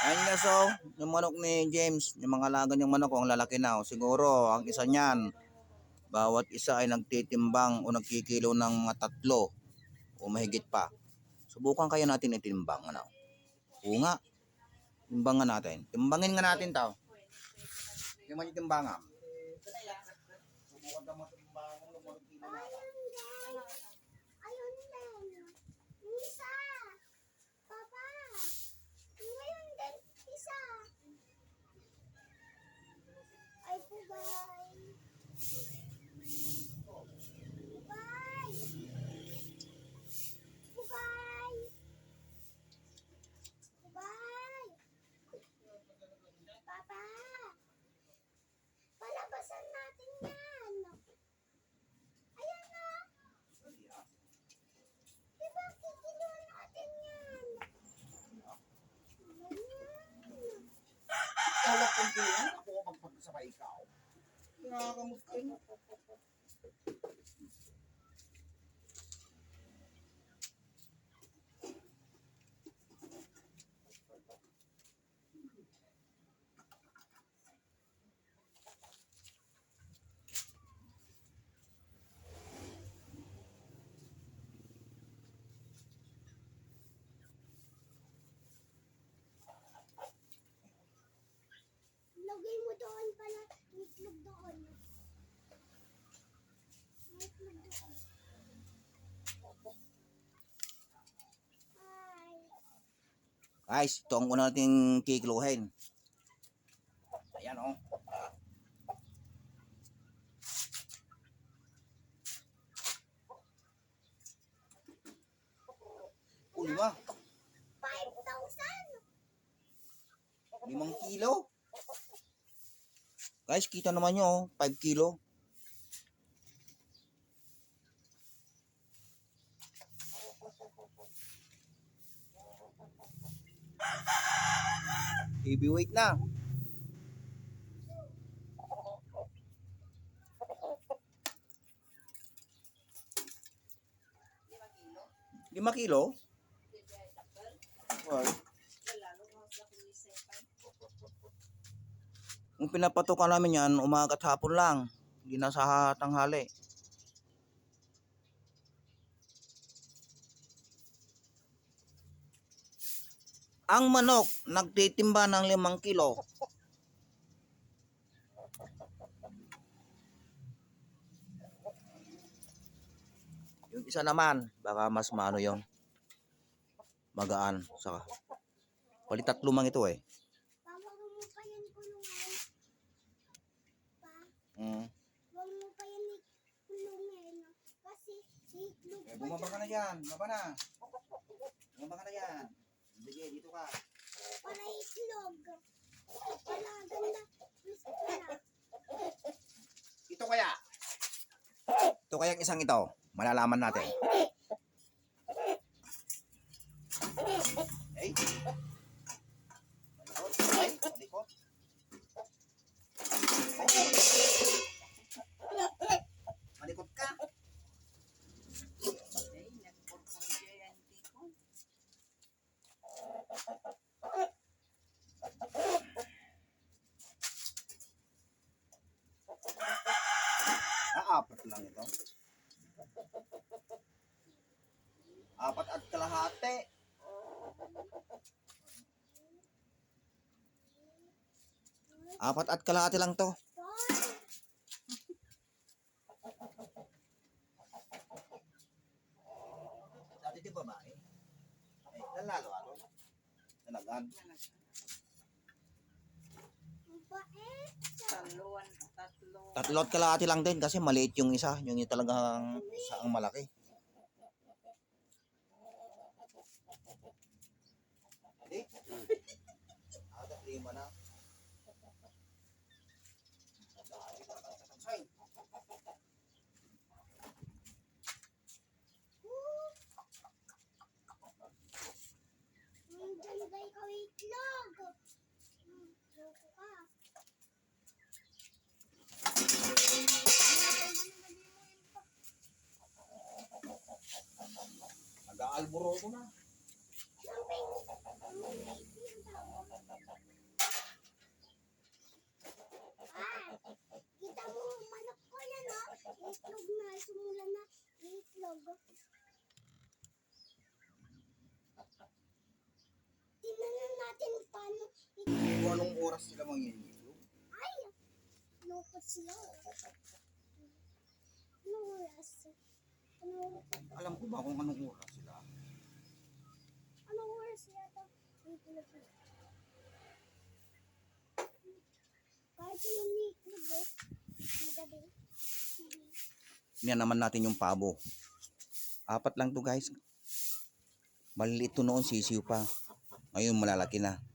Ayun nga so, yung manok ni James, yung mga alaga niyang manok, ang lalaki na. oh. Siguro, ang isa niyan, bawat isa ay nagtitimbang o nagkikilo ng mga tatlo o mahigit pa. Subukan kaya natin itimbang. Ano? Oo nga. Timbangan natin. Timbangin nga natin tao. Hindi mo timbangan. Subukan ka mo timbangan. Lumulog kilo na din. Isa. Papa. Ngayon din. Isa. Ay, pugay. Pugay. Pugay. Pugay. Papa. Palabasan natin yan. Ayan na. Diba, kikiluan natin yan. Ayan. Tawag kong kilo. Ako ko magpagsabay ikaw. Nakakamot kayo. Lagay mo doon pala. Itlog doon. Itlog doon. Guys, ito ang una nating kikiluhin. Ayan o. Oh. Oh, lima. 5,000. Limang kilo. Guys, kita naman nyo, oh, 5 kilo. Heavyweight na. Lima kilo? Well, Yung pinapatukan namin yan, umaga at hapon lang. Hindi na sa tanghali. Ang manok, nagtitimba ng limang kilo. Yung isa naman, baka mas maano yon Magaan. Saka, Bali tatlo mang ito eh. Papa, huwag mo pa yan kulungan. Pa, Mm. huwag mo pa yan kulungin. Kasi itlog Eh, bumaba ka na dyan. Baba na. Bumaba ka na dyan. Sige, dito ka. Para itlog. Para ganda. Ito kaya. Ito kaya ang isang ito. Malalaman natin. Ay. Apat lang ito. Apat at kalahati. Apat at kalahati lang to. Dati di babae. Ay, lalalo ano? Dalagan. Ang Taluan, tatlo. Tatlo at kalahati lang din kasi maliit yung isa. Yung yung talagang isa ang malaki. Hindi. Ada lima na. Kita mo, manok ko na, no? Itlog na, sumula na. Itlog. Tingnan natin paano itlog. Kung anong oras sila mangingitlog? Ay, loko sila. Anong oras? Anong oras? Alam ko ba kung anong oras? Yan naman natin yung pabo. Apat lang to guys. Maliliit to noon, sisiw pa. Ngayon malalaki na.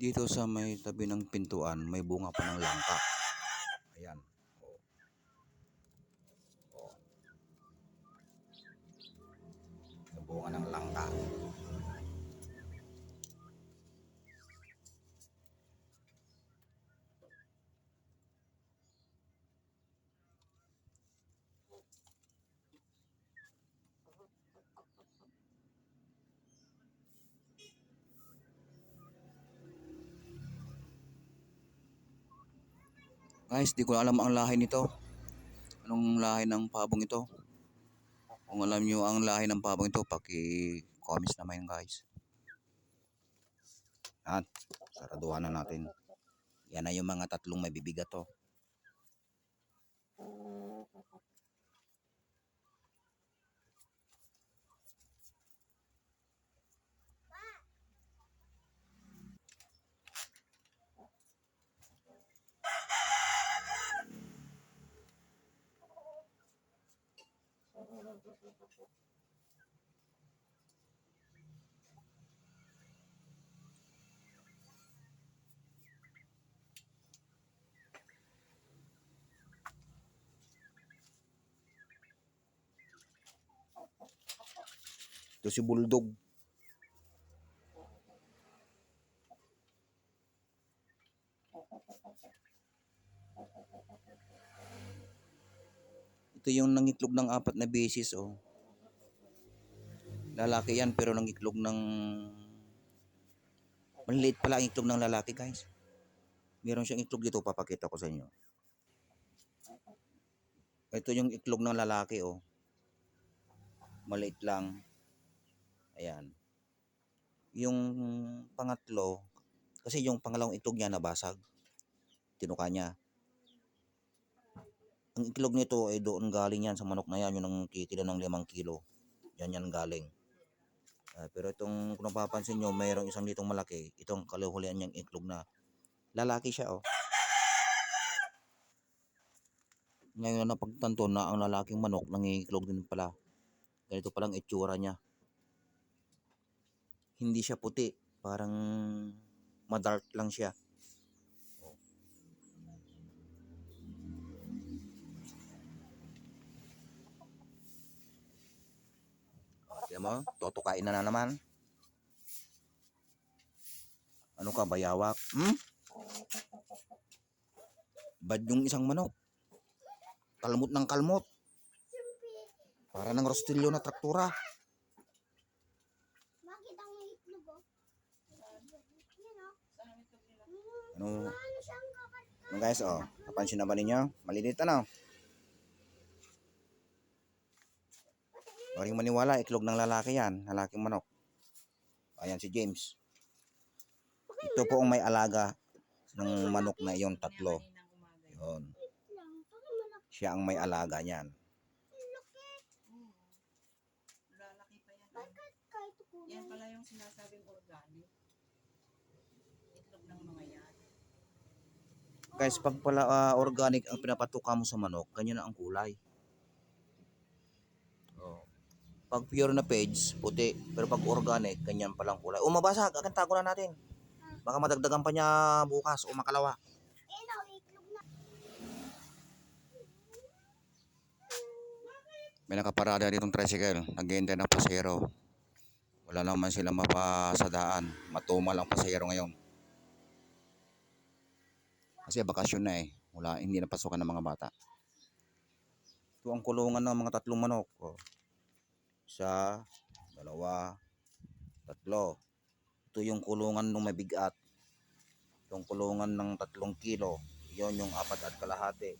Dito sa may tabi ng pintuan, may bunga pa ng langka. Guys, di ko alam ang lahi nito. Anong lahi ng pabong ito? Kung alam nyo ang lahi ng pabong ito, paki-comments naman guys. At saraduhan na natin. Yan na yung mga tatlong may bibigat to. Ito si Bulldog. Ito yung nangitlog ng apat na beses, oh. Lalaki yan, pero nangitlog ng... Maliliit pala ang itlog ng lalaki, guys. Meron siyang itlog dito, papakita ko sa inyo. Ito yung itlog ng lalaki, oh. Maliit lang. Ayan. Yung pangatlo, kasi yung pangalawang itlog niya nabasag. Tinuka niya. Ang itlog nito ay doon galing yan sa manok na yan, yung ang kikila ng limang kilo. Yan yan galing. Ah, pero itong kung napapansin nyo, mayroong isang litong malaki. Itong kaluhulian niyang itlog na lalaki siya oh. Ngayon na pagtanto na ang lalaking manok nangiiklog din pala. Ganito palang itsura niya. Hindi siya puti, parang madark lang siya. Tignan mo, totokain na na naman. Ano ka, bayawak? Hmm? Bad yung isang manok. Kalmot ng kalmot. Para ng rostilyo na traktura. Oh. Ano, Ano ano guys, oh. Napansin na ba ninyo? Malilit ano? Maring maniwala, iklog ng lalaki yan. Lalaking manok. Ayan si James. Ito po ang may alaga ng manok na iyon, tatlo. Yun. Siya ang may alaga niyan. Lalaki pa yan. Yan pala yung sinasabing organic. Itlog ng mga yan. Guys, pag pala ah, organic ang pinapatuka mo sa manok, ganyan na ang kulay. Pag pure na page, puti. Pero pag organic, ganyan palang kulay. O mabasag, akantago na natin. Baka madagdagan pa niya bukas o makalawa. May nakaparada ditong tricycle. Naghihintay ng pasero. Wala naman sila mapasadaan. Matumal ang pasero ngayon. Kasi bakasyon na eh. Wala, hindi napasukan ng mga bata. Ito ang kulungan ng mga tatlong manok. Oh. Isa, dalawa, tatlo. Ito yung kulungan ng mabigat. Itong kulungan ng tatlong kilo. Yon yung apat at kalahati.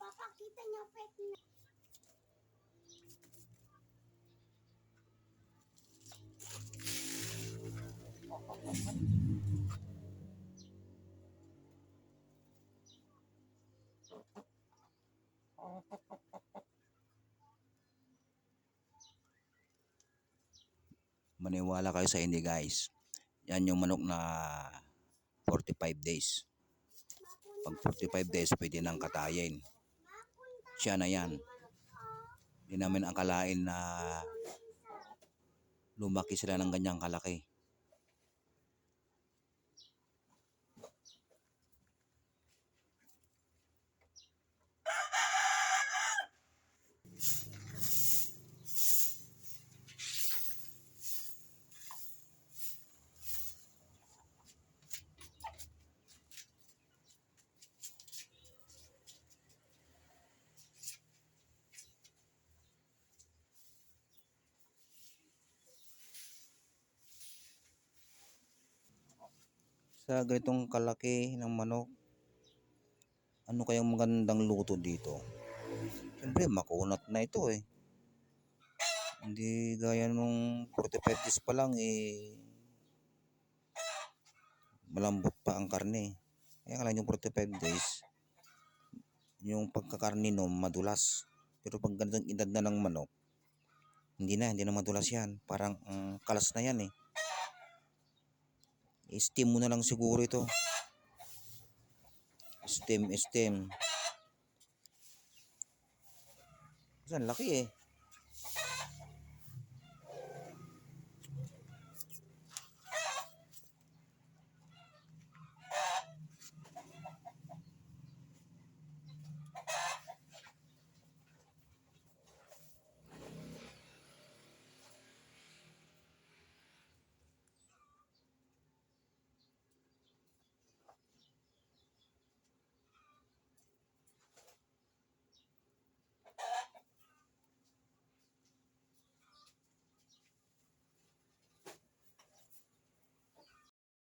Papakita niya pet niya. Maniwala kayo sa hindi guys. Yan yung manok na 45 days. Pag 45 days, pwede nang katayin. Siya na yan. Hindi namin akalain na lumaki sila ng ganyang kalaki. Sa ganitong kalaki ng manok, ano kayang magandang luto dito? Siyempre, makunat na ito eh. Hindi gaya nung 45 days pa lang eh. Malambot pa ang karne. Kaya lang yung 45 days, yung pagkakarne no, madulas. Pero pag ganitong edad na ng manok, hindi na, hindi na madulas yan. Parang mm, kalas na yan eh. I-steam mo na lang siguro ito. Steam, steam. Ang laki eh.